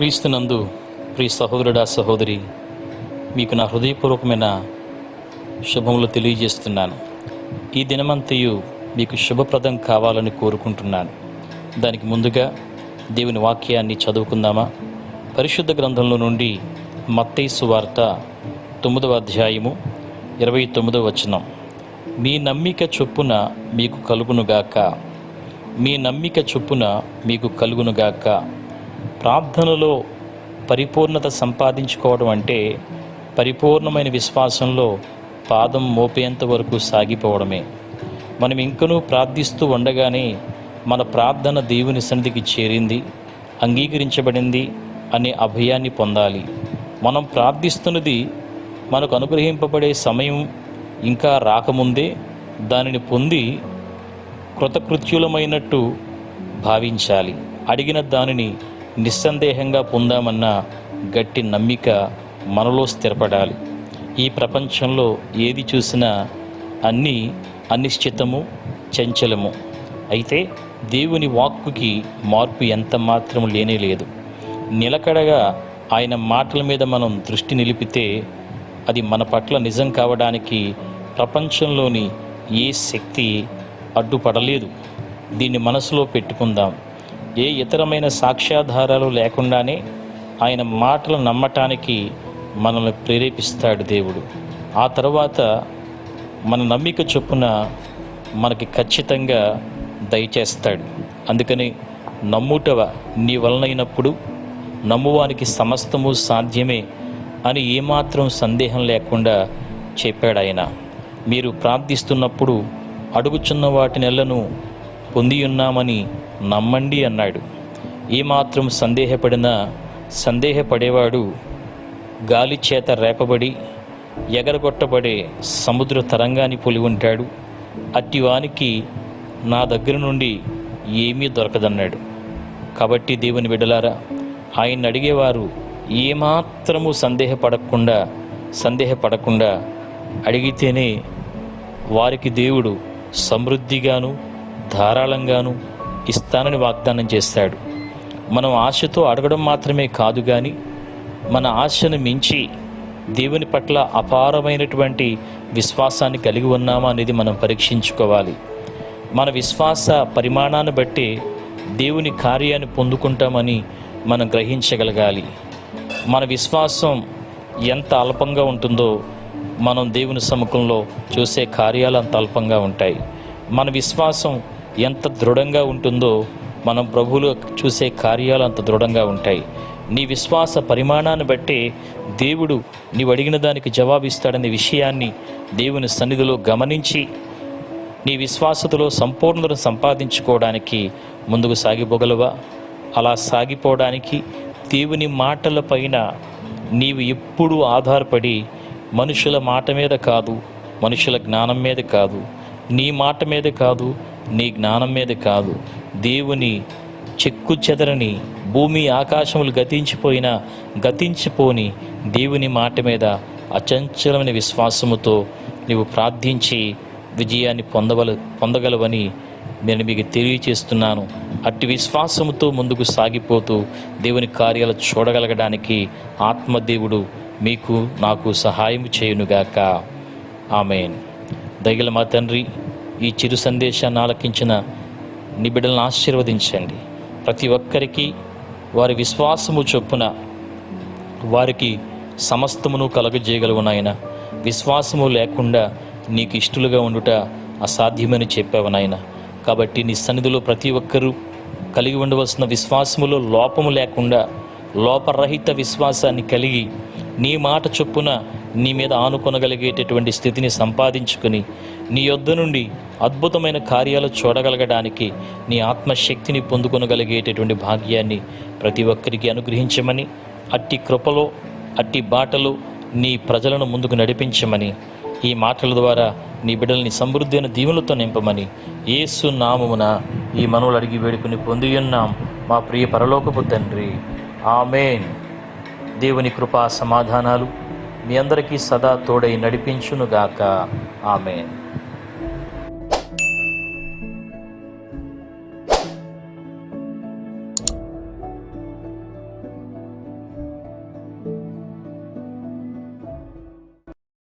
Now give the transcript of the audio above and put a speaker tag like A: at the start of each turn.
A: క్రీస్తునందు ప్రియ సహోదరుడా సహోదరి మీకు నా హృదయపూర్వకమైన శుభములు తెలియజేస్తున్నాను. ఈ దినమంతయు మీకు శుభప్రదం కావాలని కోరుకుంటున్నాను. దానికి ముందుగా దేవుని వాక్యాన్ని చదువుకుందామా? పరిశుద్ధ గ్రంథంలో నుండి మత్తైసు వార్త తొమ్మిదవ అధ్యాయము ఇరవై తొమ్మిదవ వచనం. మీ నమ్మిక చొప్పున మీకు కలుగునుగాక. మీ నమ్మిక చొప్పున మీకు కలుగునుగాక. ప్రార్థనలో పరిపూర్ణత సంపాదించుకోవడం అంటే పరిపూర్ణమైన విశ్వాసంలో పాదం మోపేంత వరకు సాగిపోవడమే. మనం ఇంకనూ ప్రార్థిస్తూ ఉండగానే మన ప్రార్థన దేవుని సన్నిధికి చేరింది అంగీకరించబడింది అనే అభయాన్ని పొందాలి. మనం ప్రార్థిస్తున్నది మనకు అనుగ్రహింపబడే సమయం ఇంకా రాకముందే దానిని పొంది కృతకృత్యులమైనట్టు భావించాలి. అడిగిన దానిని నిస్సందేహంగా పొందామన్న గట్టి నమ్మిక మనలో స్థిరపడాలి. ఈ ప్రపంచంలో ఏది చూసినా అన్నీ అనిశ్చితము చంచలము. అయితే దేవుని వాక్కుకి మార్పు ఎంత మాత్రం లేనే లేదు. నిలకడగా ఆయన మాటల మీద మనం దృష్టి నిలిపితే అది మన పట్ల నిజం కావడానికి ప్రపంచంలోని ఏ శక్తి అడ్డుపడలేదు. దీన్ని మనసులో పెట్టుకుందాం. ఏ ఇతరమైన సాక్ష్యాధారాలు లేకుండానే ఆయన మాటలు నమ్మటానికి మనల్ని ప్రేరేపిస్తాడు దేవుడు. ఆ తర్వాత మన నమ్మిక చొప్పున మనకి ఖచ్చితంగా దయచేస్తాడు. అందుకని నమ్ముటవ నీ వలనైనప్పుడు నమ్మువానికి సమస్తము సాధ్యమే అని ఏమాత్రం సందేహం లేకుండా చెప్పాడు ఆయన. మీరు ప్రార్థిస్తున్నప్పుడు అడుగుచున్న వాటి నెలను పొందియున్నామని నమ్మండి అన్నాడు. ఏమాత్రం సందేహపడినా సందేహపడేవాడు గాలి చేత రేపబడి ఎగరగొట్టబడే సముద్ర తరంగాన్ని పొలి ఉంటాడు. అట్టివానికి నా దగ్గర నుండి ఏమీ దొరకదన్నాడు. కాబట్టి దేవుని బిడ్డలారా ఆయన అడిగేవారు ఏమాత్రము సందేహపడకుండా సందేహపడకుండా అడిగితేనే వారికి దేవుడు సమృద్ధిగాను ధారాళంగాను ఇస్తానని వాగ్దానం చేస్తాడు. మనం ఆశతో అడగడం మాత్రమే కాదు కానీ మన ఆశను మించి దేవుని పట్ల అపారమైనటువంటి విశ్వాసాన్ని కలిగి ఉన్నామా అనేది మనం పరీక్షించుకోవాలి. మన విశ్వాస పరిమాణాన్ని బట్టి దేవుని కార్యాన్ని పొందుకుంటామని మనం గ్రహించగలగాలి. మన విశ్వాసం ఎంత అల్పంగా ఉంటుందో మనం దేవుని సముఖంలో చూసే కార్యాలు అంత అల్పంగా ఉంటాయి. మన విశ్వాసం ఎంత దృఢంగా ఉంటుందో మనం ప్రభువులు చూసే కార్యాలు అంత దృఢంగా ఉంటాయి. నీ విశ్వాస పరిమాణాన్ని బట్టి దేవుడు నీవు అడిగిన దానికి జవాబిస్తాడనే విషయాన్ని దేవుని సన్నిధిలో గమనించి నీ విశ్వాసతలో సంపూర్ణతను సంపాదించుకోవడానికి ముందుకు సాగిపోగలవా? అలా సాగిపోవడానికి దేవుని మాటలపైన నీవు ఎప్పుడూ ఆధారపడి మనుషుల మాట మీద కాదు మనుషుల జ్ఞానం మీద కాదు నీ మాట మీద కాదు నీ జ్ఞానం మీద కాదు. దేవుని చెక్కు చెదరని భూమి ఆకాశములు గతించిపోయినా గతించిపోని దేవుని మాట మీద అచంచలమైన విశ్వాసముతో నీవు ప్రార్థించి విజయాన్ని పొందవల పొందగలవని నేను మీకు తెలియచేస్తున్నాను. అట్టి విశ్వాసముతో ముందుకు సాగిపోతూ దేవుని కార్యాలు చూడగలగడానికి ఆత్మదేవుడు మీకు నాకు సహాయం చేయునుగాక. ఆమెన్. దగిల మా తండ్రి ఈ చిరు సందేశాన్ని ఆలకించిన నీ బిడ్డలను ఆశీర్వదించండి. ప్రతి ఒక్కరికి వారి విశ్వాసము చొప్పున వారికి సమస్తమును కలగజేయగలవు నాయన. విశ్వాసము లేకుండా నీకు ఇష్టలుగా ఉండుట అసాధ్యమని చెప్పావు నాయన. కాబట్టి నీ సన్నిధిలో ప్రతి ఒక్కరూ కలిగి ఉండవలసిన విశ్వాసములో లోపము లేకుండా లోపరహిత విశ్వాసాన్ని కలిగి నీ మాట చొప్పున నీ మీద ఆనుకొనగలిగేటటువంటి స్థితిని సంపాదించుకుని నీ యొద్ద నుండి అద్భుతమైన కార్యాలు చూడగలగడానికి నీ ఆత్మశక్తిని పొందుకొనగలిగేటటువంటి భాగ్యాన్ని ప్రతి ఒక్కరికి అనుగ్రహించమని అట్టి కృపలో అట్టి బాటలో నీ ప్రజలను ముందుకు నడిపించమని ఈ మాటల ద్వారా నీ బిడ్డల్ని సమృద్ధి అయిన దీవులతో నింపమని ఏసు నామమున ఈ మనవులు అడిగి వేడుకుని పొందియున్నాం మా ప్రియ పరలోకపు తండ్రి ఆమెన్. దేవుని కృపా సమాధానాలు మీ అందరికీ సదా తోడై నడిపించునుగాక. ఆమెన్.